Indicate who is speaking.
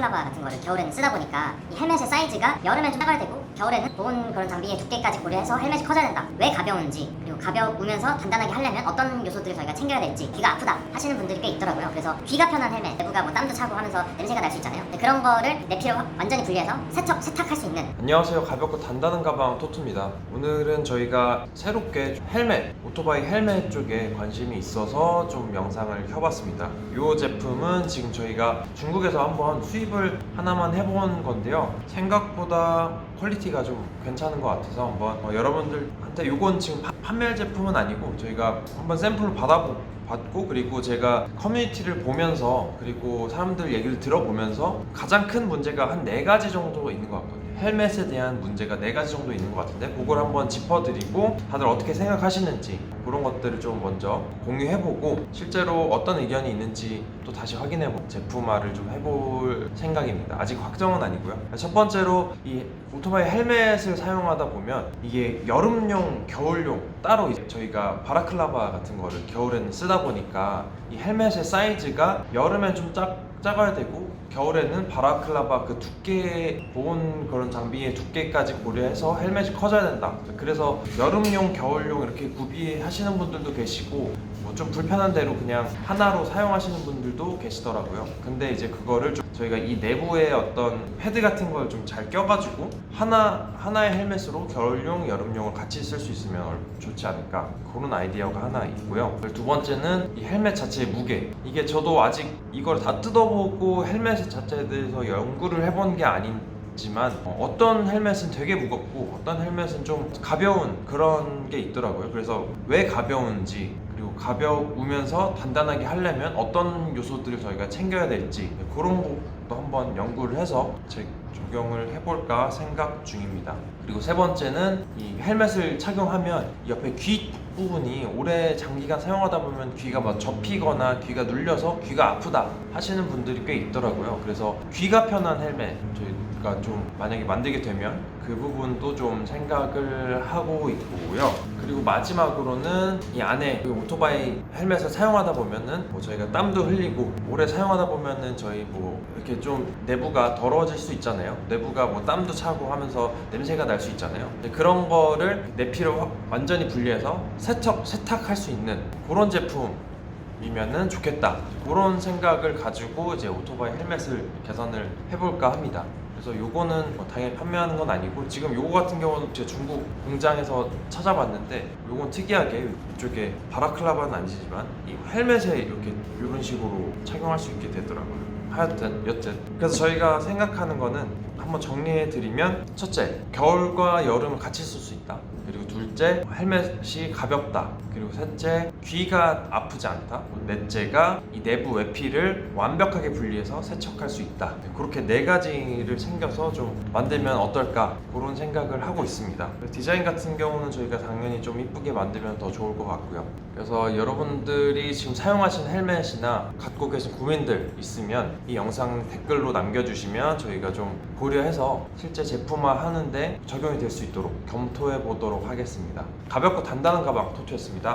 Speaker 1: 바라클라바 같은 거를 겨울에는 쓰다 보니까 이 헬멧의 사이즈가 여름엔 좀 작아야 되고 겨울에는 보온 그런 장비의 두께까지 고려해서 헬멧이 커져야 된다. 왜 가벼운지 그리고 가벼우면서 단단하게 하려면 어떤 요소들을 저희가 챙겨야 될지 귀가 아프다 하시는 분들이 꽤 있더라고요. 그래서 귀가 편한 헬멧 내부가 뭐 땀도 차고 하면서 냄새가 날 수 있잖아요. 그런 거를 내피를 확- 완전히 분리해서 세척 세탁할 수 있는
Speaker 2: 안녕하세요. 가볍고 단단한 가방 토트입니다. 오늘은 저희가 새롭게 헬멧, 오토바이 헬멧 쪽에 관심이 있어서 좀 영상을 켜봤습니다. 이 제품은 지금 저희가 중국에서 한번 수입을 하나만 해본 건데요. 생각보다 퀄리티 가 좀 괜찮은 것 같아서 한번 어, 여러분들한테 이건 지금 파- 판매할 제품은 아니고 저희가 한번 샘플을 받아보 받고 그리고 제가 커뮤니티를 보면서 그리고 사람들 얘기를 들어보면서 가장 큰 문제가 한 네 가지 정도 있는 것 같거든요. 헬멧에 대한 문제가 네 가지 정도 있는 것 같은데 그걸 한번 짚어드리고 다들 어떻게 생각하시는지 그런 것들을 좀 먼저 공유해보고 실제로 어떤 의견이 있는지 또 다시 확인해보고 제품화를 좀 해볼 생각입니다. 아직 확정은 아니고요. 첫 번째로 이 오토바이 헬멧을 사용하다 보면 이게 여름용, 겨울용 따로 저희가 바라클라바 같은 거를 겨울에는 쓰다 보니까 이 헬멧의 사이즈가 여름엔 좀 작, 작아야 되고 겨울에는 바라클라바 그 두께 보온 그런 장비의 두께까지 고려해서 헬멧이 커져야 된다. 그래서 여름용, 겨울용 이렇게 구비하시는 분들도 계시고 뭐 좀 불편한 대로 그냥 하나로 사용하시는 분들도 계시더라고요. 근데 이제 그거를 좀 저희가 이 내부에 어떤 패드 같은 걸 좀 잘 껴가지고 하나 하나의 헬멧으로 겨울용, 여름용을 같이 쓸 수 있으면 얼- 좋지 않을까 그런 아이디어가 하나 있고요. 두 번째는 이 헬멧 자체의 무게. 이게 저도 아직 이걸 다 뜯어 보고 헬멧 자체에 대해서 연구를 해본 게 아닌. 지만 어, 떤 헬멧은 되게 무겁고 어떤 헬멧은 좀 가벼운 그런 게 있더라고요. 그래서 왜 가벼운지 가벼우면서 단단하게 하려면 어떤 요소들을 저희가 챙겨야 될지 그런 것도 한번 연구를 해서 제 적용을 해볼까 생각 중입니다. 그리고 세 번째는 이 헬멧을 착용하면 이 옆에 귀 부분이 오래 장기간 사용하다 보면 귀가 막 접히거나 귀가 눌려서 귀가 아프다 하시는 분들이 꽤 있더라고요. 그래서 귀가 편한 헬멧 저희 가좀 만약에 만들게 되면 그 부분도 좀 생각을 하고 있고요. 그리고 마지막으로는 이 안에 그 오토바이 헬멧을 사용하다 보면은 뭐 저희가 땀도 흘리고 오래 사용하다 보면은 저희 뭐 이렇게 좀 내부가 더러워질 수 있잖아요. 내부가 뭐 땀도 차고 하면서 냄새가 날 수 있잖아요. 그런 거를 내피를 확- 완전히 분리해서 세척 세탁할 수 있는 그런 제품. 이면은 좋겠다 그런 생각을 가지고 이제 오토바이 헬멧을 개선을 해볼까 합니다. 그래서 요거는 뭐 당연히 판매하는 건 아니고 지금 요거 같은 경우는 제가 중국 공장에서 찾아봤는데 요건 특이하게 이쪽에 바라클라바는 아니지만 이 헬멧에 이렇게 이런 식으로 착용할 수 있게 되더라고요. 하여튼 여튼 그래서 저희가 생각하는 거는 한번 정리해 드리면 첫째 겨울과 여름을 같이 쓸 수 있다. 그리고 둘째 헬멧이 가볍다. 그리고 셋째 귀가 아프지 않다. 넷째가 이 내부 외피를 완벽하게 분리해서 세척할 수 있다. 네, 그렇게 네 가지를 챙겨서 좀 만들면 어떨까 그런 생각을 하고 있습니다. 디자인 같은 경우는 저희가 당연히 좀 이쁘게 만들면 더 좋을 것 같고요. 그래서 여러분들이 지금 사용하신 헬멧이나 갖고 계신 고민들 있으면 이 영상 댓글로 남겨주시면 저희가 좀 고려해서 실제 제품화 하는데 적용이 될 수 있도록 검토해 보도록 하겠습니다. 가볍고 단단한 가방 토트였습니다.